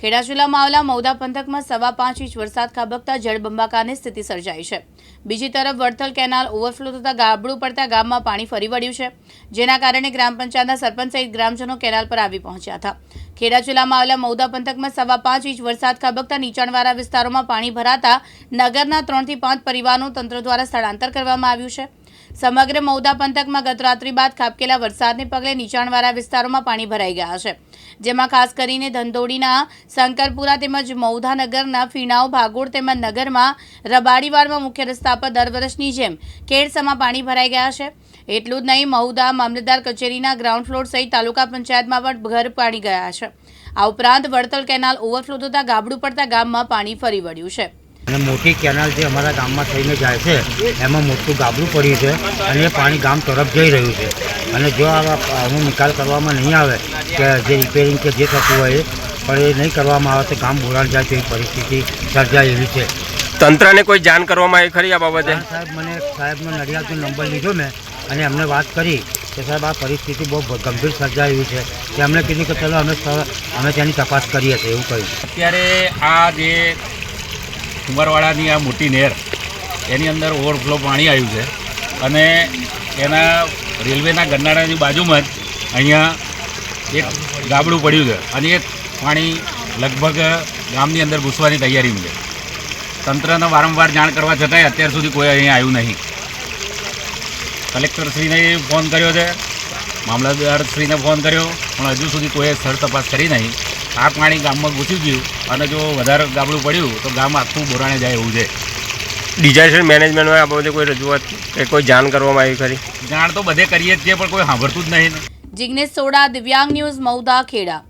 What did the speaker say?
ખેડા જિલ્લામાં આવેલા મૌદા પંથકમાં સવા પાંચ ઇંચ વરસાદ ખાબકતા જળબંબાકારની સ્થિતિ સર્જાઈ છે. બીજી તરફ વડથલ કેનાલ ઓવરફ્લો થતા ગાબડું પડતા ગામમાં પાણી ફરી વળ્યું છે, જેના કારણે ગ્રામ પંચાયતના સરપંચ સહિત ગ્રામજનો કેનાલ પર આવી પહોંચ્યા હતા. ખેડા જિલ્લામાં આવેલા મૌદા પંથકમાં સવા પાંચ ઇંચ વરસાદ ખાબકતા નીચાણવાળા વિસ્તારોમાં પાણી ભરાતા નગરના ત્રણથી પાંચ પરિવારનું તંત્ર દ્વારા સ્થળાંતર કરવામાં આવ્યું છે. સમગ્ર મૌદા પંથકમાં ગત રાત્રિ બાદ ખાબકેલા વરસાદને પગલે નીચાણવાળા વિસ્તારોમાં પાણી ભરાઈ ગયા છે. જેમાં ખાસ કરીને ધંધોડીના શંકરપુરા તેમજ મૌધાનગરના ફીણાવ, ભાગોળ તેમજ નગરમાં રબાડીવાડમાં મુખ્ય રસ્તા પર દર વર્ષની જેમ કેડસમાં પાણી ભરાઈ ગયા છે. એટલું જ નહીં મહુદા મામલતદાર કચેરીના ગ્રાઉન્ડ ફ્લોર સહિત તાલુકા પંચાયતમાં પણ ઘર પાણી ગયા છે. આ ઉપરાંત વડતલ કેનાલ ઓવરફ્લો થતાં ગાબડું પડતા ગામમાં પાણી ફરી વળ્યું છે. અને મોટી કેનાલ જે અમારા ગામમાં થઈને જાય છે એમાં મોટું ગાબડું પડ્યું છે અને એ પાણી ગામ તરફ જઈ રહ્યું છે. અને જો આનો નિકાલ કરવામાં નહીં આવે કે જે રિપેરિંગ કે જે થતું હોય એ પણ એ નહીં કરવામાં આવે તો ગામ બોલાણ જાય તેવી પરિસ્થિતિ સર્જાય એવી છે. તંત્રને કોઈ જાણ કરવામાં આવી ખરી આ બાબતે? સાહેબ મને સાહેબનો નડિયાદનો નંબર લીધો મેં અને એમને વાત કરી કે સાહેબ આ પરિસ્થિતિ બહુ ગંભીર સર્જાય એવી છે. કે અમને કીધું કે ચલો અમે અમે તેની તપાસ કરીએ છીએ એવું કહ્યું. અત્યારે આ જે કુંવરવાડાની આ મોટી નહેર, એની અંદર ઓવરફ્લો પાણી આવ્યું છે. અને એના રેલવેના ગરનાળાની બાજુમાં જ અહીંયા એક ગાબડું પડ્યું છે અને એ પાણી લગભગ ગામની અંદર ઘૂસવાની તૈયારીમાં છે. તંત્રને વારંવાર જાણ કરવા છતાંય અત્યાર સુધી કોઈ અહીંયા આવ્યું નહીં. કલેક્ટરશ્રીને ફોન કર્યો છે, મામલતદારશ્રીને ફોન કર્યો, પણ હજુ સુધી કોઈએ સ્થળ તપાસ કરી નહીં. આ પાણી ગામમાં ઘૂસી ગયું અને જો વધારે ગાબડું પડ્યું તો ગામ આખું બોરાણે જાય એવું છે. ડિઝાસ્ટર મેનેજમેન્ટમાં આ બાબતે કોઈ રજૂઆત કે કોઈ જાણ કરવામાં આવી ખરી? જાણ તો બધે કરીએ જ છીએ પણ કોઈ સાંભળતું જ નહીં જિગ્નેશ સોડા દિવ્યાંગ ન્યૂઝ મૌદા ખેડા.